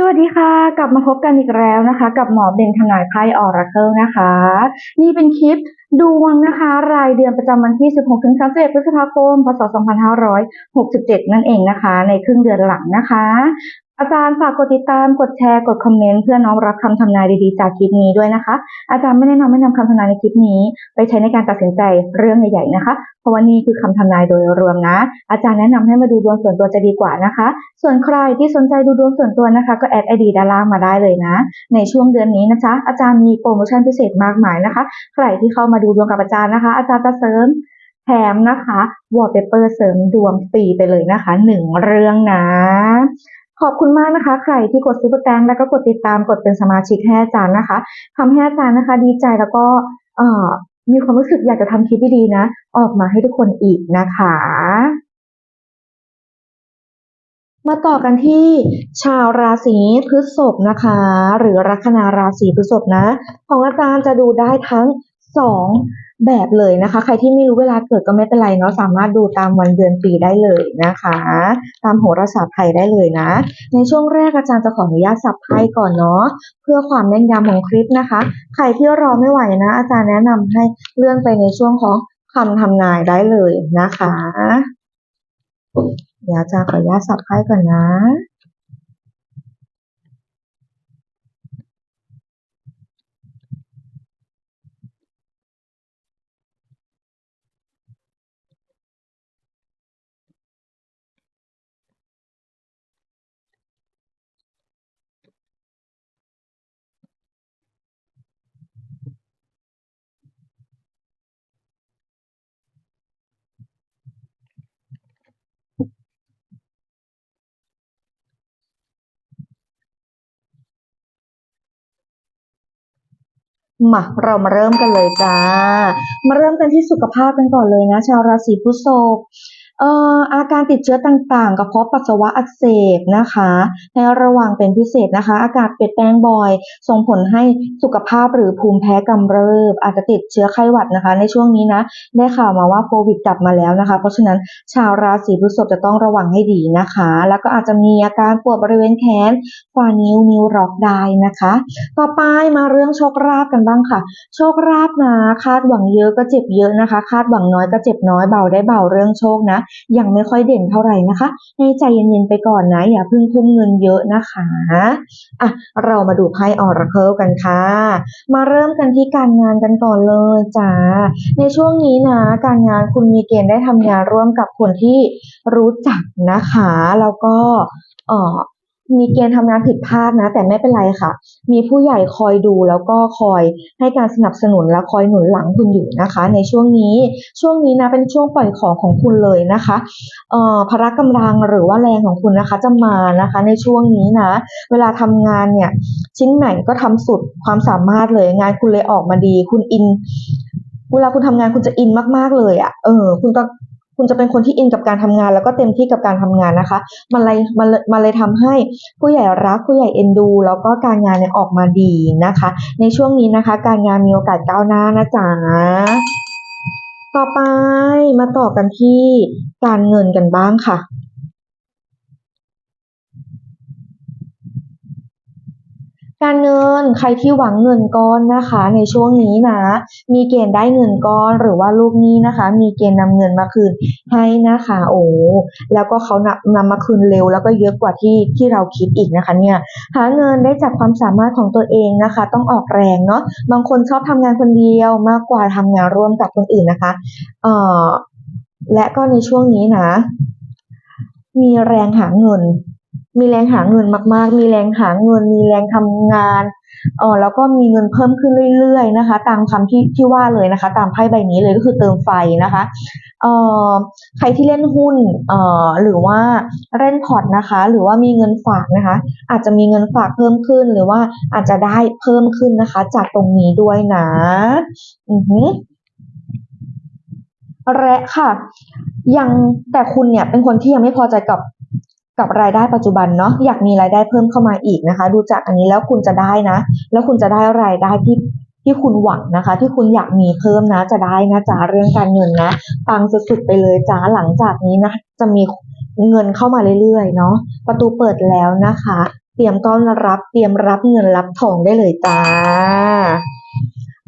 สวัสดีค่ะ กลับมาพบกันอีกแล้วนะคะ กับหมอเบนทนายไพ่ออราเคิลนะคะ นี่เป็นคลิปดวงนะคะ รายเดือนประจำวันที่ 16ถึง31พฤษภาคม พศ 2567 นั่นเองนะคะ ในครึ่งเดือนหลังนะคะ อาจารย์ฝากกดติดตามกดแชร์กดคอมเมนต์เพื่อน้อมรับคำทำนายดีๆจากคลิปนี้ด้วยนะคะ อาจารย์ไม่แนะนำให้นำคำทำนายในคลิปนี้ ไปใช้ในการตัดสินใจเรื่องใหญ่ๆนะคะ เพราะว่านี่คือคำทำนายโดยรวมนะ อาจารย์แนะนำให้มาดูดวงส่วนตัวจะดีกว่านะคะ ส่วนใครที่สนใจดูดวงส่วนตัวนะคะ ก็แอดไอดีด้านล่างมาได้เลยนะ ในช่วงเดือนนี้นะจ๊ะอาจารย์มีโปรโมชั่นพิเศษมากมายนะคะ ใครที่เข้ามาดูดวงกับอาจารย์นะคะ อาจารย์จะเสริมแถมนะคะวอลเปเปอร์เสริมดวงฟรีไปเลยนะคะหนึ่งเรื่องนะ ขอบคุณมากนะคะ ใครที่กดซุปเปอร์แตงแล้วก็กดติดตามกดเป็นสมาชิกให้อาจารย์นะคะทำให้อาจารย์นะคะ ดีใจแล้วก็มีความรู้สึกอยากจะทำคลิปดีๆนะ ออกมาให้ทุกคนอีกนะคะ มาต่อกันที่ชาวราศีพฤษภนะคะ หรือลัคนาราศีพฤษภนะ ของอาจารย์จะดูได้ทั้งสอง แบบเลยนะคะ ใครที่ไม่รู้เวลาเกิดก็ไม่เป็นไรเนาะสามารถดูตามวันเดือนปีได้เลยนะคะ ตามโหราศาสตร์ไทยได้เลยนะ ในช่วงแรกอาจารย์จะขออนุญาตสับไพ่ก่อนเนาะเพื่อความแม่นยำของคลิปนะคะ ใครที่รอไม่ไหวนะ อาจารย์แนะนำให้เลื่อนไปในช่วงของคำทำนายได้เลยนะคะ เดี๋ยวอาจารย์ขออนุญาตสับไพ่ก่อนนะ มาเรามาเริ่มกันเลยจ้า มาเริ่มกันที่สุขภาพกันก่อนเลยนะ ชาวราศีพฤษภ อ่ออาการติดเชื้อต่างๆกระเพาะปัสสาวะอักเสบนะคะ ในระหว่างเป็นพิเศษนะคะ อากาศเปลี่ยนแปลงบ่อย ส่งผลให้สุขภาพหรือภูมิแพ้กำเริบ อาจจะติดเชื้อไข้หวัดนะคะ ในช่วงนี้นะได้ข่าวมาว่าโควิดกลับมาแล้วนะคะ เพราะฉะนั้นชาวราศีพฤษภจะต้องระวังให้ดีนะคะ แล้วก็อาจจะมีอาการปวดบริเวณแขนฝ่านิ้วนิ้วล็อกได้นะคะ ต่อไปมาเรื่องโชคลาภกันบ้างค่ะ โชคลาภนะคาดหวังเยอะก็เจ็บเยอะนะคะ คาดหวังน้อยก็เจ็บน้อยเบาได้เบาเรื่องโชคนะยังไม่ค่อยเด่นเท่าไหร่นะคะให้ใจเย็นๆไปก่อนนะ อย่าเพิ่งทุ่มเงินเยอะนะคะอะเรามาดูไพ่ออราเคิลกันค่ะ มาเริ่มกันที่การงานกันก่อนเลยจ้าในช่วงนี้นะ การงานคุณมีเกณฑ์ได้ทำงานร่วมกับคนที่รู้จักนะคะ แล้วก็เออ มีเกณฑ์ทำงานผิดพลาดนะ แต่ไม่เป็นไรค่ะ มีผู้ใหญ่คอยดูแล้วก็คอยให้การสนับสนุนและคอยหนุนหลังคุณอยู่นะคะ ในช่วงนี้ช่วงนี้นะเป็นช่วงปล่อยของของคุณเลยนะคะเอ่อพละกำลังหรือว่าแรงของคุณนะคะ จะมานะคะ ในช่วงนี้นะ เวลาทำงานเนี่ย ชิ้นไหนก็ทำสุดความสามารถเลยงานคุณเลยออกมาดี คุณอิน เวลาคุณทำงานคุณจะอินมาก ๆเลยอะ่ะเออ คุณก็ คุณจะเป็นคนที่อินกับการทำงาน แล้วก็เต็มที่กับการทำงานนะคะ มันเลยมันมันเลยทำให้ผู้ใหญ่รักผู้ใหญ่เอ็นดู แล้วก็การงานเนี่ยออกมาดีนะคะ ในช่วงนี้นะคะ การงานมีโอกาสก้าวหน้านะจ๊ะต่อไปมาต่อกันที่การเงินกันบ้างค่ะ การเงินใครที่หวังเงินก้อนนะคะ ในช่วงนี้นะ มีเกณฑ์ได้เงินก้อนหรือว่าลูกหนี้นะคะ มีเกณฑ์นำเงินมาคืนให้นะคะ โอ้แล้วก็เขานำนำมาคืนเร็ว แล้วก็เยอะกว่าที่ที่เราคิดอีกนะคะ เนี่ยหาเงินได้จากความสามารถของตัวเองนะคะ ต้องออกแรงเนาะบางคนชอบทำงานคนเดียวมากกว่าทำงานร่วมกับคนอื่นนะคะเอ่อและก็ในช่วงนี้นะ มีแรงหาเงิน มีแรงหาเงินมาก ๆ มีแรงหาเงิน มีแรงทำงานเออแล้วก็มีเงินเพิ่มขึ้นเรื่อย ๆ นะคะ ตามคำที่ที่ว่าเลยนะคะ ตามไพ่ใบนี้เลยก็คือเติมไฟนะคะเอ่อใครที่เล่นหุ้นเอ่อหรือว่าเล่นพอร์ตนะคะ หรือว่ามีเงินฝากนะคะ อาจจะมีเงินฝากเพิ่มขึ้น หรือว่าอาจจะได้เพิ่มขึ้นนะคะ จากตรงนี้ด้วยนะ อือหือและค่ะ ยังแต่คุณเนี่ยเป็นคนที่ยังไม่พอใจกับ กับรายได้ปัจจุบันเนาะอยากมีรายได้เพิ่มเข้ามาอีกนะคะ ดูจากอันนี้แล้วคุณจะได้นะ แล้วคุณจะได้รายได้ที่ที่คุณหวังนะคะ ที่คุณอยากมีเพิ่มนะ จะได้นะจ๊ะเรื่องการเงินนะปังสุดๆไปเลยจ้าหลังจากนี้นะ จะมีเงินเข้ามาเรื่อยๆเนาะประตูเปิดแล้วนะคะ เตรียมต้อนรับเตรียมรับเงินรับทองได้เลยจ้า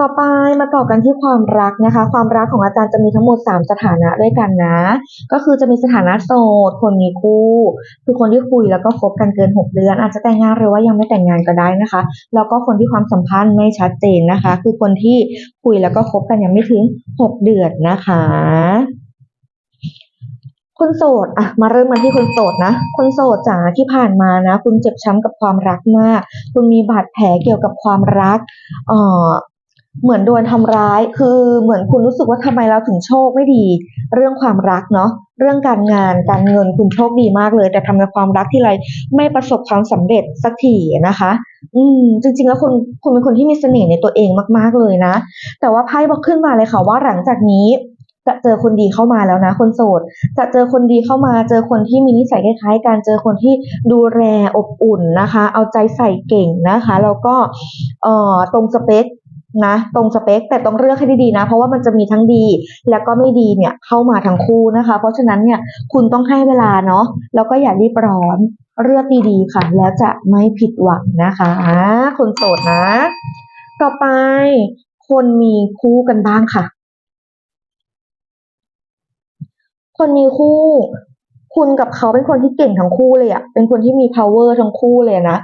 ต่อไปมาต่อกันที่ความรักนะคะ ความรักของอาจารย์จะมีทั้งหมด 3 สถานะด้วยกันนะ ก็คือจะมีสถานะโสด คนมีคู่ คือคนที่คุยแล้วก็คบกันเกิน 6 เดือน อาจจะแต่งงานหรือว่ายังไม่แต่งงานก็ได้นะคะ แล้วก็คนที่ความสัมพันธ์ไม่ชัดเจนนะคะ คือคนที่คุยแล้วก็คบกันยังไม่ถึง 6 เดือนนะคะคนโสดอะมาเริ่มกันที่คนโสดนะ คนโสดจ๋าที่ผ่านมานะ คุณเจ็บช้ำกับความรักมาก คุณมีบาดแผลเกี่ยวกับความรักเอ่อ เหมือนโดนทำร้าย คือเหมือนคุณรู้สึกว่าทำไมเราถึงโชคไม่ดี เรื่องความรักเนาะ เรื่องการงาน การเงินคุณโชคดีมากเลย แต่ทำในความรักที่ไรไม่ประสบความสำเร็จสักทีนะคะ อืม จริง ๆ แล้วคุณคุณเป็นคนที่มีเสน่ห์ในตัวเองมากๆเลยนะ แต่ว่าไพ่บอกขึ้นมาเลยค่ะว่าหลังจากนี้จะเจอคนดีเข้ามาแล้วนะ คนโสด จะเจอคนดีเข้ามา เจอคนที่มีนิสัยคล้ายๆกันเจอคนที่ดูแลอบอุ่นนะคะ เอาใจใส่เก่งนะคะ แล้วก็เอ่อตรงสเปค นะตรงสเปคแต่ต้องเลือกให้ดีๆนะ เพราะว่ามันจะมีทั้งดี แล้วก็ไม่ดีเนี่ยเข้ามาทั้งคู่นะคะ เพราะฉะนั้นเนี่ยคุณต้องให้เวลาเนาะแล้วก็อย่ารีบร้อนเลือกดีๆค่ะ แล้วจะไม่ผิดหวังนะคะคนโสดนะ ต่อไป คนมีคู่กันบ้างค่ะ คนมีคู่ คุณกับเขาเป็นคนที่เก่งทั้งคู่เลยอะเป็นคนที่มี power ทั้งคู่เลยนะ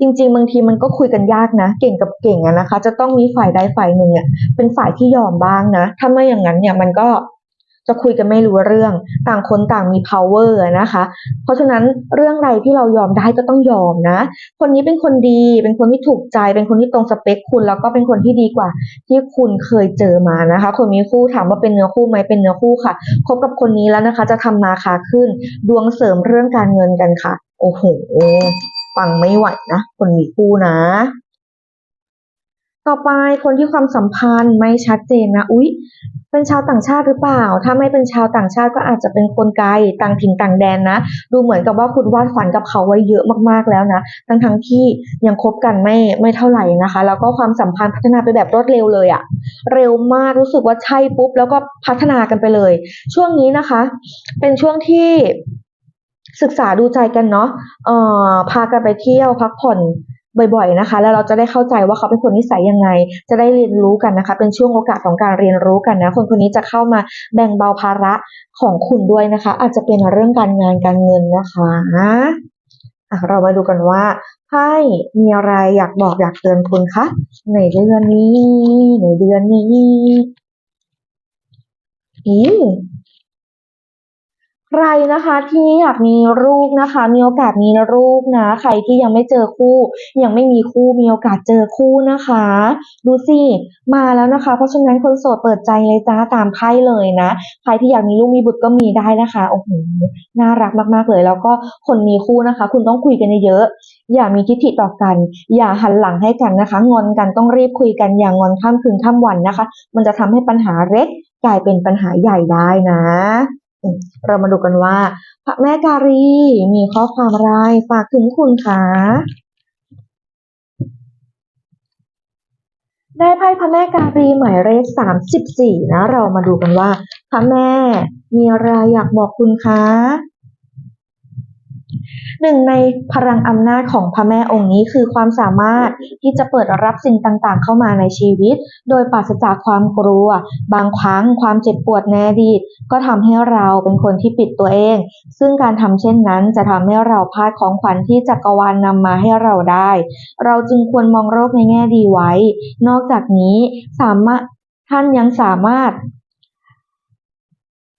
จริง ๆ บางทีมันก็คุยกันยากนะ เก่งกับเก่งอะนะคะ จะต้องมีฝ่ายใดฝ่ายหนึ่งเนี่ยเป็นฝ่ายที่ยอมบ้างนะ ถ้าไม่อย่างนั้นเนี่ยมันก็ จะคุยกันไม่รู้เรื่อง ต่างคนต่างมี power นะคะ เพราะฉะนั้นเรื่องใดที่เรายอมได้ก็ต้องยอมนะ คนนี้เป็นคนดี เป็นคนที่ถูกใจ เป็นคนที่ตรงสเปคคุณ แล้วก็เป็นคนที่ดีกว่า ที่คุณเคยเจอมานะคะ คนมีคู่ถามว่าเป็นเนื้อคู่ไหมเป็นเนื้อคู่ค่ะ คบกับคนนี้แล้วนะคะ จะทำมาค้าขึ้น ดวงเสริมเรื่องการเงินกันค่ะ โอ้โหปังไม่ไหวนะ คนมีคู่นะ ต่อไปคนที่ความสัมพันธ์ไม่ชัดเจนนะอุ๊ยเป็นชาวต่างชาติหรือเปล่า ถ้าไม่เป็นชาวต่างชาติก็อาจจะเป็นคนไกลต่างถิ่นต่างแดนนะ ดูเหมือนกับว่าคุณวาดฝันกับเขาไว้เยอะมากๆแล้วนะ ทั้งทั้งที่ยังคบกันไม่ไม่เท่าไหร่นะคะ แล้วก็ความสัมพันธ์พัฒนาไปแบบรวดเร็วเลยอะเร็วมากรู้สึกว่าใช่ปุ๊บ แล้วก็พัฒนากันไปเลย ช่วงนี้นะคะ เป็นช่วงที่ศึกษาดูใจกันเนาะเอ่อพากันไปเที่ยวพักผ่อน บ่อยๆนะคะ แล้วเราจะได้เข้าใจว่าเขาเป็นคนนิสัยยังไง จะได้เรียนรู้กันนะคะ เป็นช่วงโอกาสของการเรียนรู้กันนะ คนคนนี้จะเข้ามาแบ่งเบาภาระของคุณด้วยนะคะ อาจจะเป็นเรื่องการงานการเงินนะคะอะเรามาดูกันว่าไพ่มีอะไรอยากบอกอยากเตือนคุณคะในเดือนนี้ในเดือนนี้อี ใครนะคะที่อยากมีลูกนะคะ มีโอกาสมีลูกนะ ใครที่ยังไม่เจอคู่ ยังไม่มีคู่มีโอกาสเจอคู่นะคะ ดูสิมาแล้วนะคะ เพราะฉะนั้นคนโสดเปิดใจเลยจ้าตามไพ่เลยนะ ใครที่อยากมีลูกมีบุตรก็มีได้นะคะโอ้โหน่ารักมากๆเลย แล้วก็คนมีคู่นะคะ คุณต้องคุยกันเยอะๆอย่ามีทิฐิต่อกัน อย่าหันหลังให้กันนะคะ งอนกันต้องรีบคุยกันอย่างงอนข้ามคืนข้ามวันนะคะ มันจะทำให้ปัญหาเล็กกลายเป็นปัญหาใหญ่ได้นะ เรามาดูกันว่า พระแม่การีมีข้อความอะไรฝากถึงคุณคะได้ไพ่พระแม่การีหมายเลขสามสิบสี่นะ เรามาดูกันว่า พระแม่มีอะไรอยากบอกคุณคะ หนึ่งในพลังอำนาจของพระแม่องค์นี้คือความสามารถที่จะเปิดรับสิ่งต่างๆ เข้ามาในชีวิต โดยปราศจากความกลัว บางครั้งความเจ็บปวดในอดีตก็ทำให้เราเป็นคนที่ปิดตัวเอง ซึ่งการทำเช่นนั้นจะทำให้เราพลาดของขวัญที่จักรวาลนำมาให้เราได้ เราจึงควรมองโลกในแง่ดีไว้ นอกจากนี้สามารถท่านยังสามารถ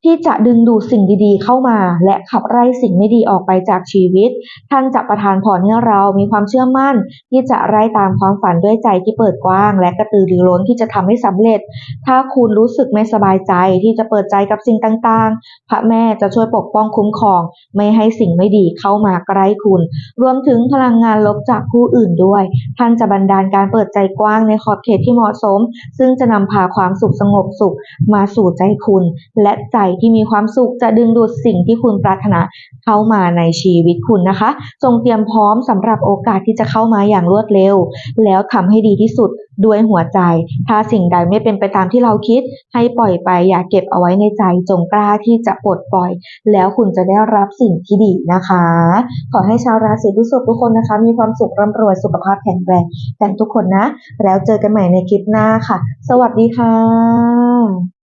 ที่จะดึงดูดสิ่งดีๆ เข้ามา และขับไล่สิ่งไม่ดีออกไปจากชีวิต ท่านจะประทานพรให้เรามีความเชื่อมั่น ที่จะไล่ตามความฝันด้วยใจที่เปิดกว้าง และกระตือรือร้นที่จะทำให้สำเร็จ ถ้าคุณรู้สึกไม่สบายใจที่จะเปิดใจกับสิ่งต่างๆ พระแม่จะช่วยปกป้องคุ้มครอง ไม่ให้สิ่งไม่ดีเข้ามาใกล้คุณ รวมถึงพลังงานลบจากผู้อื่นด้วย ท่านจะบันดาลการเปิดใจกว้างในขอบเขตที่เหมาะสม ซึ่งจะนำพาความสุขสงบสุขมาสู่ใจคุณ และใจที่มีความสุขจะดึงดูดสิ่งที่คุณปรารถนาเข้ามาในชีวิตคุณนะคะ จงเตรียมพร้อมสำหรับโอกาสที่จะเข้ามาอย่างรวดเร็ว แล้วทำให้ดีที่สุดด้วยหัวใจ ถ้าสิ่งใดไม่เป็นไปตามที่เราคิด ให้ปล่อยไปอย่าเก็บเอาไว้ในใจ จงกล้าที่จะปลดปล่อย แล้วคุณจะได้รับสิ่งที่ดีนะคะ ขอให้ชาวราศีพฤษภทุกคนนะคะ มีความสุขร่ำรวยสุขภาพแข็งแรงกันทุกคนนะ แล้วเจอกันใหม่ในคลิปหน้าค่ะ สวัสดีค่ะ